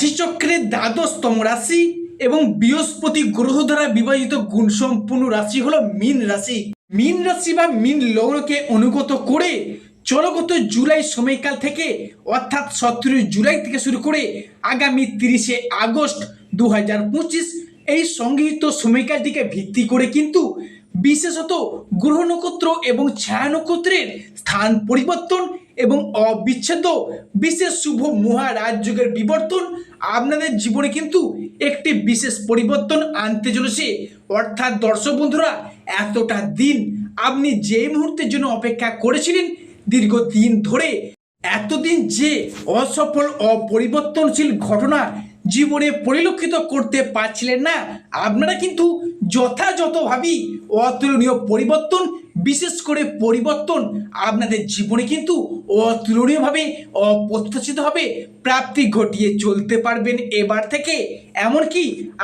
রাশিচক্রের দ্বাদশতম রাশি এবং বৃহস্পতি গ্রহ দ্বারা বিভাজিত গুণসম্পন্ন রাশি হলো মীন রাশি। মীন রাশি বা মীন লগ্নকে অনুগত করে চলগত জুলাই সময়কাল থেকে অর্থাৎ সতেরোই জুলাই থেকে শুরু করে আগামী তিরিশে আগস্ট দু হাজার পঁচিশ এই সংগৃহীত সময়কালটিকে ভিত্তি করে কিন্তু বিশেষত গ্রহ নক্ষত্র এবং ছায়া নক্ষত্রের স্থান পরিবর্তন এবং অবিচ্ছেদ্য বিশেষ শুভ মহারাজ যুগের বিবর্তন আপনাদের জীবনে কিন্তু একটি বিশেষ পরিবর্তন আনতে চলেছে। অর্থাৎ দর্শক বন্ধুরা, এতটা দিন আপনি যে মুহূর্তের জন্য অপেক্ষা করেছিলেন দীর্ঘদিন ধরে, এতদিন যে অসফল, অপরিবর্তনশীল ঘটনা জীবনে পরিলক্ষিত করতে পারছিলেন না। আপনারা কিন্তু যথাযথভাবেই অতুলনীয় পরিবর্তন, বিশেষ করে পরিবর্তন আপনাদের জীবনে কিন্তু অতুলনীয়ভাবে অপ্রত্যাশিতভাবে প্রাপ্তি ঘটিয়ে চলতে পারবেন এবার থেকে। এমনকি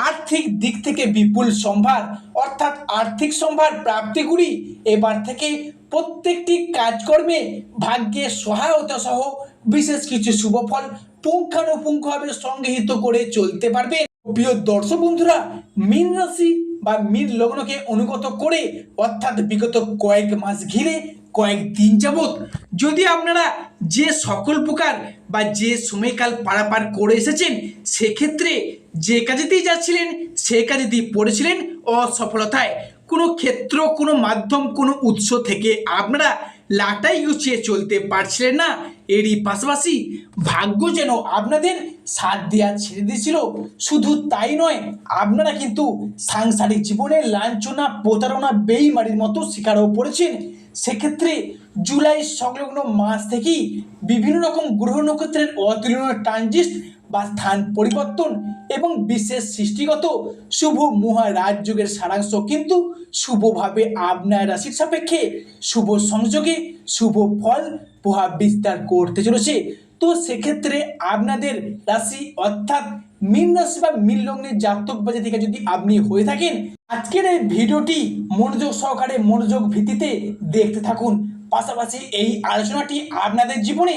আর্থিক দিক থেকে বিপুল সম্ভার, অর্থাৎ আর্থিক সম্ভার প্রাপ্তিগুলি এবার থেকে প্রত্যেকটি কাজকর্মে ভাগ্যের সহায়তা সহ বিশেষ কিছু শুভফল পুঙ্খানুপুঙ্খভাবে সংগৃহীত করে চলতে পারবে। প্রিয় দর্শক বন্ধুরা, মীন রাশি বা মীন লগ্নকে অনুগত করে, অর্থাৎ বিগত কয়েক মাস ঘিরে কয়েক দিন যাবৎ যদি আপনারা যে সকল প্রকার বা যে সময়কাল পারাপার করে এসেছেন, সেক্ষেত্রে যে কাজেতেই যাচ্ছিলেন, সে কাজেতেই পড়েছিলেন অসফলতায়। কোনো ক্ষেত্র, কোনো মাধ্যম, কোনো উৎস থেকে আপনারা লাটাই গুছিয়ে চলতে পারছিলেন না। এরই পাশাপাশি ভাগ্য যেন আপনাদের সাথ দেওয়া ছেড়ে দিয়েছিল। শুধু তাই নয়, আপনারা কিন্তু সাংসারিক জীবনে লাঞ্ছনা, প্রতারণা, বেইমারির মতো শিকারও পড়েছেন। সেক্ষেত্রে জুলাই সংলগ্ন মাস থেকেই বিভিন্ন রকম গ্রহ নক্ষত্রের অতুলনীয় ট্রানজিস্ট বা স্থান পরিবর্তন এবং বিশেষ সৃষ্টিগত শুভ মহারাজ যুগের সারাংশ। কিন্তু শুভভাবে আপনার রাশির সাপেক্ষে শুভ সংযোগে শুভ ফল প্রভাব বিস্তার করতে চলেছে। তো সেক্ষেত্রে আপনাদের রাশি অর্থাৎ মীন রাশি বা মীন লগ্নের জাতক বাজে থেকে যদি আপনি হয়ে থাকেন, আজকের এই ভিডিওটি মনোযোগ সহকারে মনোযোগ ভিত্তিতে দেখতে থাকুন। পাশাপাশি এই আলোচনাটি আপনাদের জীবনে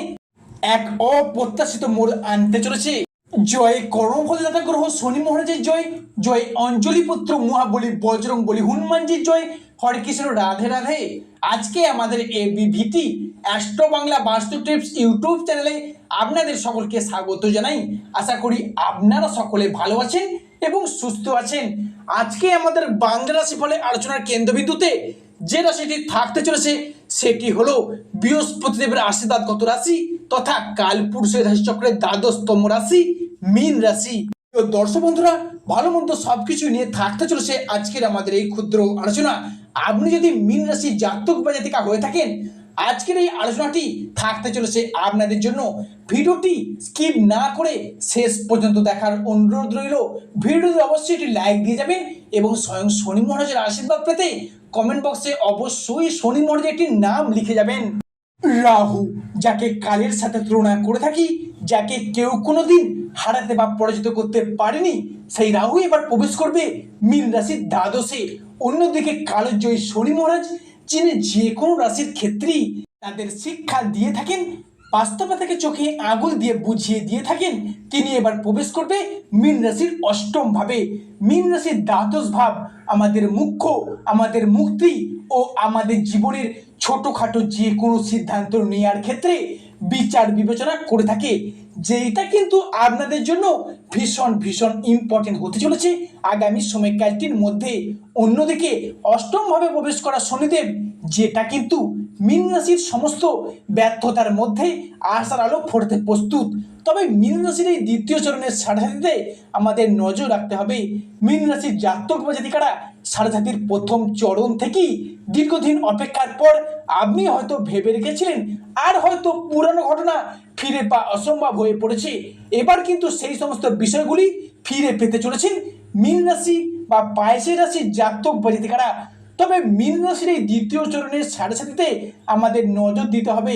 এক অপ্রত্যাশিত মোড় আনতে চলেছে। জয় কর্মফলদাতা গ্রহ শনি মহারাজের জয় জয় অঞ্জলি পুত্র মহাবলী বজরং বলি হনুমানজির জয়। হরে কৃষ্ণ, রাধে রাধে। আজকে আমাদের এ বিভিটি অ্যাস্ট্রো বাংলা বাস্তু টিপস ইউটিউব চ্যানেলে আপনাদের সকলকে স্বাগত জানাই। আশা করি আপনারা সকলে ভালো আছেন এবং সুস্থ আছেন। আজকে আমাদের বাংলা রাশি ফলে আলোচনার কেন্দ্রবিন্দুতে যে রাশিটি থাকতে চলেছে, সেটি হলো বৃহস্পতি দেবের আশীর্বাদ কত রাশি। তথা কালপুরুষের রাশিচক্রের দ্বাদশতম রাশি, মীন রাশি। তো দর্শক বন্ধুরা, ভালো মন্দ সব কিছু নিয়ে থাকতে চলেছে আজকের আমাদের এই ক্ষুদ্র আলোচনা। আপনি যদি মীন রাশি জাতক বা জাতিকা হয়ে থাকেন, আজকের এই আলোচনাটি থাকতে চলেছে আপনাদের জন্য। ভিডিওটি স্কিপ না করে শেষ পর্যন্ত দেখার অনুরোধ রইল। ভিডিওতে অবশ্যই একটি লাইক দিয়ে যাবেন এবং স্বয়ং শনি মহারাজের আশীর্বাদ পেতে কমেন্ট বক্সে অবশ্যই শনি মহারাজের একটি নাম লিখে যাবেন। রাহু, যাকে কালের সাথে তুলনা করে থাকি, যাকে কেউ কোনো দিন হারাতে বা পরাজিত করতে পারেনি, সেই রাহু এবার প্রবেশ করবে মীন রাশির দ্বাদশে। অন্যদিকে কালের জয়ী শনি মহারাজ, যিনি যে কোনো রাশির ক্ষেত্রেই তাদের শিক্ষা দিয়ে থাকেন বাস্তবতাকে চোখে আঙুল দিয়ে বুঝিয়ে দিয়ে থাকেন তিনি এবার প্রবেশ করবে মীন রাশির অষ্টম ভাবে। মীন রাশির দ্বাদশ ভাব আমাদের মুখ্য, আমাদের মুক্তি ও আমাদের জীবনের ছোটোখাটো যে কোনো সিদ্ধান্ত নেওয়ার ক্ষেত্রে বিচার বিবেচনা করে থাকে। যেটা কিন্তু আপনাদের জন্য ভীষণ ভীষণ ইম্পর্টেন্ট হতে চলেছে আগামী সময়কালটির মধ্যে। অন্যদিকে অষ্টমভাবে প্রবেশ করা শনিদেব, যেটা কিন্তু মীন রাশির সমস্ত ব্যর্থতার মধ্যে আশার আলো ফোটাতে প্রস্তুত। তবে মীন রাশির এই দ্বিতীয় চরণের সাড়ে আমাদের নজর রাখতে হবে। মীন রাশির জাতক বা সাড়ে প্রথম চরণ থেকেই দীর্ঘদিন অপেক্ষার পর আপনি হয়তো ভেবে রেখেছিলেন, আর হয়তো পুরানো ঘটনা ফিরে পা অসম্ভব হয়ে পড়েছে। এবার কিন্তু সেই সমস্ত বিষয়গুলি ফিরে পেতে চলেছেন মীন রাশি বা পায়েসের রাশির জাতক বা জাতিকারা। তবে মীন রাশির এই দ্বিতীয় চরণের সাড়ে সাথীতে আমাদের নজর দিতে হবে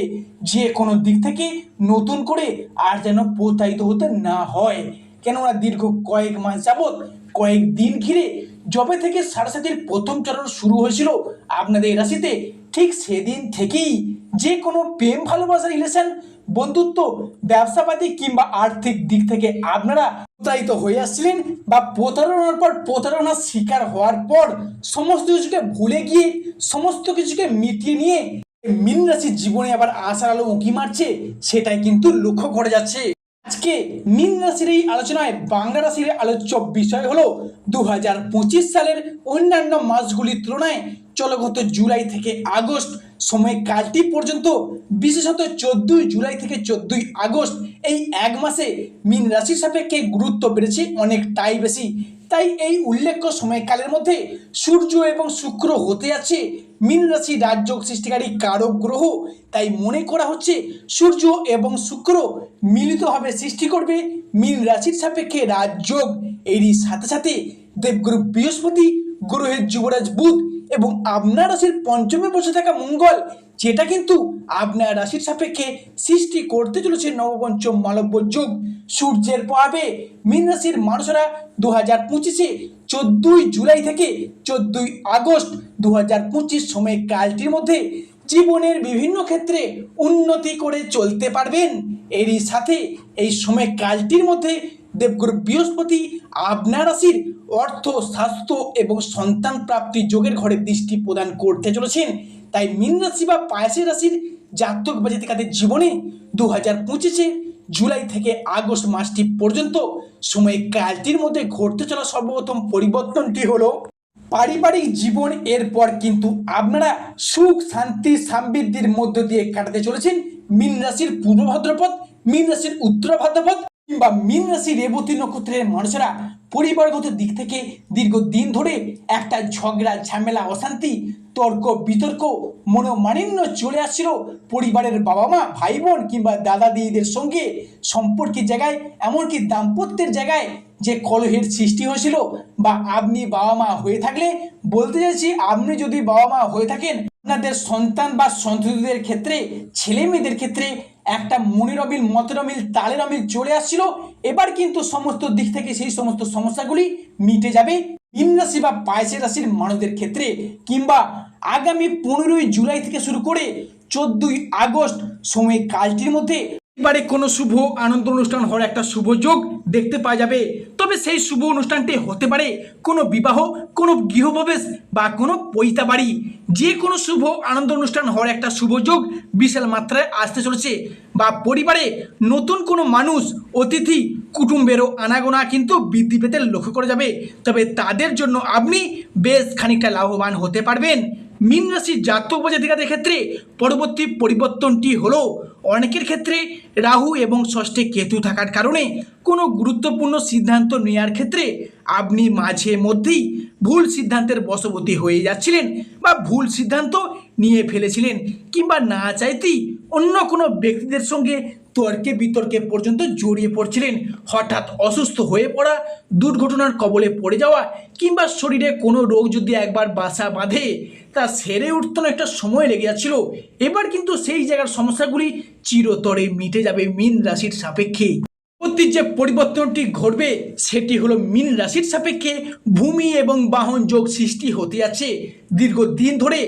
যে কোনো দিক থেকে নতুন করে আর যেন প্রতারিত হতে না হয়। কেননা দীর্ঘ কয়েক মাস যাবৎ, কয়েক দিন ঘিরে যবে থেকে সাড়ে প্রথম চরণ শুরু হয়েছিল আপনাদের এই রাশিতে, ঠিক সেদিন থেকেই যে কোনো প্রেম ভালোবাসার রিলেশন বন্ধুত্ব, ব্যবসাপাতি কিংবা আর্থিক দিক থেকে আপনারা প্রতারিত হয়ে আসছিলেন বা প্রতারণার পর প্রতারণার শিকার হওয়ার পর সমস্ত কিছুকে ভুলে গিয়ে, সমস্ত কিছুকে মিটিয়ে নিয়ে মীন রাশির জীবনে আবার আশার আলো উঁকি মারছে, সেটাই কিন্তু লক্ষ্য করে যাচ্ছে। আজকে মীন রাশির এই আলোচনায় বাংলা রাশির আলোচ্য বিষয় হলো দু হাজার পঁচিশ সালের অন্যান্য মাসগুলির তুলনায় চলগত জুলাই থেকে আগস্ট সময়কালটি পর্যন্ত, বিশেষত চোদ্দই জুলাই থেকে চোদ্দই আগস্ট, এই এক মাসে মিন রাশির সাপেক্ষে গুরুত্ব বেড়েছে অনেকটাই বেশি। তাই এই উল্লেখ্য সময়কালের মধ্যে সূর্য এবং শুক্র হতে আছে মীন রাশি রাজযোগ সৃষ্টিকারী কারক গ্রহ। তাই মনে করা হচ্ছে সূর্য এবং শুক্র মিলিতভাবে সৃষ্টি করবে মিন রাশির সাপেক্ষে রাজযোগ। এরই সাথে সাথে দেবগুরু বৃহস্পতি, গ্রহের যুবরাজ বুধ এবং আপনার রাশির পঞ্চমে বসে থাকা মঙ্গল, যেটা কিন্তু আপনার রাশির সাপেক্ষে সৃষ্টি করতে চলেছে নবপঞ্চম মালব্য যুগ। সূর্যের প্রভাবে মীন রাশির মানুষরা দু হাজার পঁচিশে চোদ্দই জুলাই থেকে চোদ্দই আগস্ট দু হাজার পঁচিশ সময় কালটির মধ্যে জীবনের বিভিন্ন ক্ষেত্রে উন্নতি করে চলতে পারবেন। এরই সাথে এই সময় কালটির মধ্যে দেবগুরু বৃহস্পতি আপনার রাশির অর্থ, স্বাস্থ্য এবং সন্তান প্রাপ্তি যোগের ঘরে দৃষ্টি প্রদান করতে চলেছেন। তাই মীন রাশি বা পায়াসী রাশির জাতক বা জাতিকাদের জীবনে দু হাজার পঁচিশে জুলাই থেকে আগস্ট মাসটি পর্যন্ত সময় কালটির মধ্যে ঘটতে চলা সর্বপ্রথম পরিবর্তনটি হলো পারিবারিক জীবন এরপর কিন্তু আপনারা সুখ, শান্তি, সমৃদ্ধির মধ্য দিয়ে কাটাতে চলেছেন। মীন রাশির পূর্ব ভাদ্রপদ, মীন রাশির উত্তর ভাদ্রপদ কিংবা মীন রাশি রেবতী নক্ষত্রের মানুষেরা পরিবারগত দিক থেকে দীর্ঘদিন ধরে একটা ঝগড়া, ঝামেলা, অশান্তি, তর্ক, বিতর্ক, মনোমালিন্য চলে আসছিল পরিবারের বাবা মা ভাই বোন কিংবা দাদা দিদিদের সঙ্গে। সম্পর্কের জায়গায়, এমনকি দাম্পত্যের জায়গায় যে কলহের সৃষ্টি হয়েছিল বা আপনি বাবা মা হয়ে থাকলে, বলতে চাইছি আপনি যদি বাবা মা হয়ে থাকেন, আপনাদের সন্তান বা সন্ততিদের ক্ষেত্রে, ছেলে মেয়েদের ক্ষেত্রে একটা মনের অমিল, মতের অমিল, তালের অমিল চলে আসছিল। এবার কিন্তু সমস্ত দিক থেকে সেই সমস্ত সমস্যাগুলি মিটে যাবে। মীন রাশি বা পায়সের রাশির মানুষদের ক্ষেত্রে কিংবা আগামী পনেরোই জুলাই থেকে শুরু করে চোদ্দই আগস্ট সময় কালটির মধ্যে এবারে কোনো শুভ আনন্দ অনুষ্ঠান হওয়ার একটা শুভ যোগ দেখতে পাওয়া যাবে। তবে সেই শুভ অনুষ্ঠানটি হতে পারে কোনো বিবাহ, কোনো গৃহপ্রবেশ বা কোনো পৈতা বাড়ি যে কোনো শুভ আনন্দ অনুষ্ঠান হওয়ার একটা শুভ যোগ বিশাল মাত্রায় আসতে চলেছে বা পরিবারে নতুন কোনো মানুষ, অতিথি, কুটুম্বেরও আনাগোনা কিন্তু বৃদ্ধি পেতে লক্ষ্য করা যাবে। তবে তাদের জন্য আপনি বেশ খানিকটা লাভবান হতে পারবেন। মীন রাশির জাতক বা জাতিকাদের ক্ষেত্রে পরবর্তী পরিবর্তনটি হলো অনেকের ক্ষেত্রে রাহু এবং ষষ্ঠে কেতু থাকার কারণে কোনো গুরুত্বপূর্ণ সিদ্ধান্ত নেওয়ার ক্ষেত্রে আপনি মাঝে মধ্যেই ভুল সিদ্ধান্তের বশবর্তী হয়ে যাচ্ছিলেন বা ভুল সিদ্ধান্ত নিয়ে ফেলেছিলেন কিংবা না চাইতেই অন্য কোনো ব্যক্তিদের সঙ্গে তর্কে বিতর্কে পর্যন্ত জড়িয়ে পড়ছিলেন। হঠাৎ অসুস্থ হয়ে পড়া, দুর্ঘটনার কবলে পড়ে যাওয়া কিংবা শরীরে কোনো রোগ যদি একবার বাসা বাঁধে, তা সেরে উঠতে না একটা সময় লেগে যাচ্ছিল। এবার কিন্তু সেই জায়গার সমস্যাগুলি চিরতরে মিটে যাবে মীন রাশির সাপেক্ষে। পরবর্তী যে পরিবর্তনটি ঘটবে, সেটি হলো মিন রাশির সাপেক্ষে ভূমি এবং বাহন যোগ সৃষ্টি হতে আছে দীর্ঘদিন ধরে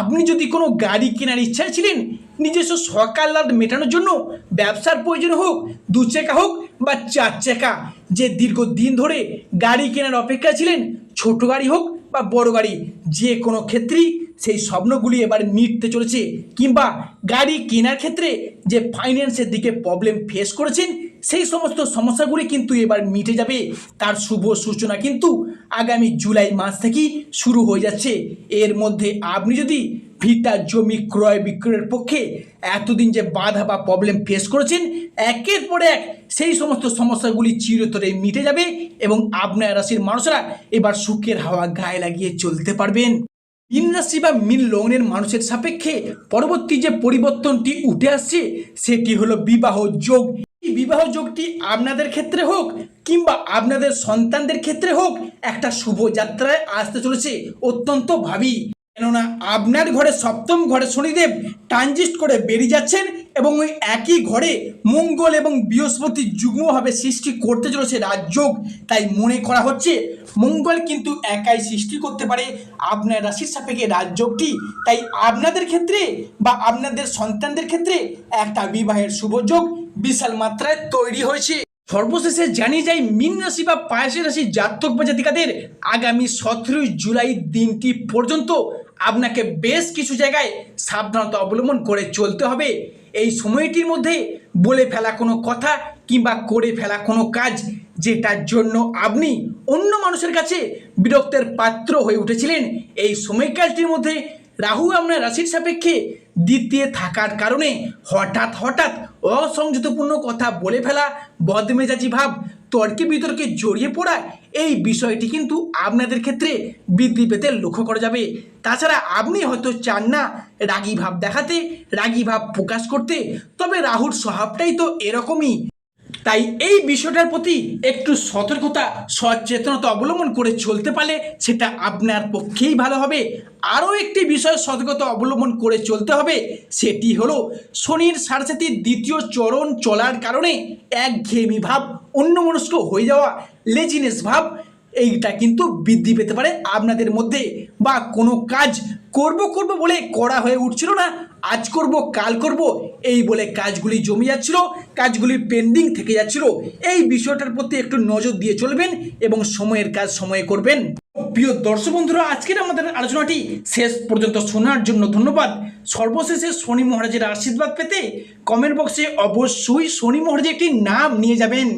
আপনি যদি কোনো গাড়ি কেনার ইচ্ছায় ছিলেন নিজস্ব সকাল সকাল্লাদ মেটানোর জন্য ব্যবসার প্রয়োজন হোক, দু চাকা হোক বা চার চাকা। যে দীর্ঘদিন ধরে গাড়ি কেনার অপেক্ষা ছিলেন, ছোট গাড়ি হোক বা বড় গাড়ি, যে কোনো ক্ষেত্রেই সেই স্বপ্নগুলি এবার মিটতে চলেছে। কিংবা গাড়ি কেনার ক্ষেত্রে যে ফাইন্যান্সের দিকে প্রবলেম ফেস করেছেন, সেই সমস্ত সমস্যাগুলি কিন্তু এবার মিটে যাবে। তার শুভ সূচনা কিন্তু আগামী জুলাই মাস থেকেই শুরু হয়ে যাচ্ছে। এর মধ্যে আপনি যদি ভিটা জমি ক্রয় বিক্রয়ের পক্ষে এতদিন যে বাধা বা প্রবলেম ফেস করেছেন, একের পর এক সেই সমস্ত সমস্যাগুলি চিরতরে মিটে যাবে এবং আপনার রাশির মানুষরা এবার সুখের হাওয়া গায়ে লাগিয়ে চলতে পারবেন। মীন বা মীন লগ্নের মানুষের সাপেক্ষে পরবর্তী যে পরিবর্তনটি উঠে আসছে, সেটি হলো বিবাহ যোগ। বিবাহ যোগটি আপনাদের ক্ষেত্রে হোক কিংবা আপনাদের সন্তানদের ক্ষেত্রে হোক, একটা শুভ যাত্রায় আসতে চলেছে অত্যন্ত ভাবি। কেননা আপনার ঘরে সপ্তম ঘরে শনিদেব ট্রানজিস্ট করে বেরিয়ে যাচ্ছেন এবং ওই একই ঘরে মঙ্গল এবং বৃহস্পতি যুগ্মভাবে সৃষ্টি করতে চলেছে রাজযোগ। তাই মনে করা হচ্ছে মঙ্গল কিন্তু একাই সৃষ্টি করতে পারে আপনার রাশির সাপেক্ষে রাজযোগটি। তাই আপনাদের ক্ষেত্রে বা আপনাদের সন্তানদের ক্ষেত্রে একটা বিবাহের শুভযোগ বিশাল মাত্রায় তৈরি হয়েছে। সর্বশেষে জানিয়ে যাই মীন রাশি বা পায়সী রাশি জাতক বা জাতিকাদের আগামী সতেরোই জুলাই দিনটি পর্যন্ত আপনাকে বেশ কিছু জায়গায় সাবধানতা অবলম্বন করে চলতে হবে। এই সময়টির মধ্যে বলে ফেলা কোনো কথা কিংবা করে ফেলা কোনো কাজ যেটার জন্য আপনি অন্য মানুষের কাছে বিরক্তের পাত্র হয়ে উঠেছিলেন, এই সময়কালটির মধ্যে রাহু আপনার রাশির সাপেক্ষে দ্বিতীয় থাকার কারণে হঠাৎ হঠাৎ অসংযতপূর্ণ কথা বলে ফেলা, বদমেজাজি ভাব তর্কে বিতর্কে জড়িয়ে পড়া এই বিষয়টি কিন্তু আপনাদের ক্ষেত্রে বৃদ্ধি পেতে লক্ষ্য করা যাবে। তাছাড়া আপনি হয়তো চান না রাগী ভাব দেখাতে, রাগী ভাব প্রকাশ করতে, তবে রাহুর স্বভাবটাই তো এরকমই। তাই এই বিষয়টার প্রতি একটু সতর্কতা, সচেতনতা অবলম্বন করে চলতে পারলে সেটা আপনার পক্ষেই ভালো হবে। আরও একটি বিষয় সতর্কতা অবলম্বন করে চলতে হবে, সেটি হলো শনির সারসাথীর দ্বিতীয় চরণ চলার কারণে একঘেয়েমি ভাব, অন্যমনস্ক হয়ে যাওয়া লেজিনেস ভাব, এইটা কিন্তু বৃদ্ধি পেতে পারে আপনাদের মধ্যে বা কোনো কাজ করব করব বলে করা হয়ে উঠছিল না। আজ করব, কাল করব, এই বলে কাজগুলি জমে যাচ্ছিল, কাজগুলি পেন্ডিং থেকে যাচ্ছিল। এই বিষয়টার প্রতি একটু নজর দিয়ে চলবেন এবং সময়ের কাজ সময়ে করবেন। প্রিয় দর্শক বন্ধুরা, আজকের আমাদের আলোচনাটি শেষ পর্যন্ত শোনার জন্য ধন্যবাদ। সর্বশেষে শনি মহারাজের আশীর্বাদ পেতে কমেন্ট বক্সে অবশ্যই শনি মহারাজের একটি নাম নিয়ে যাবেন।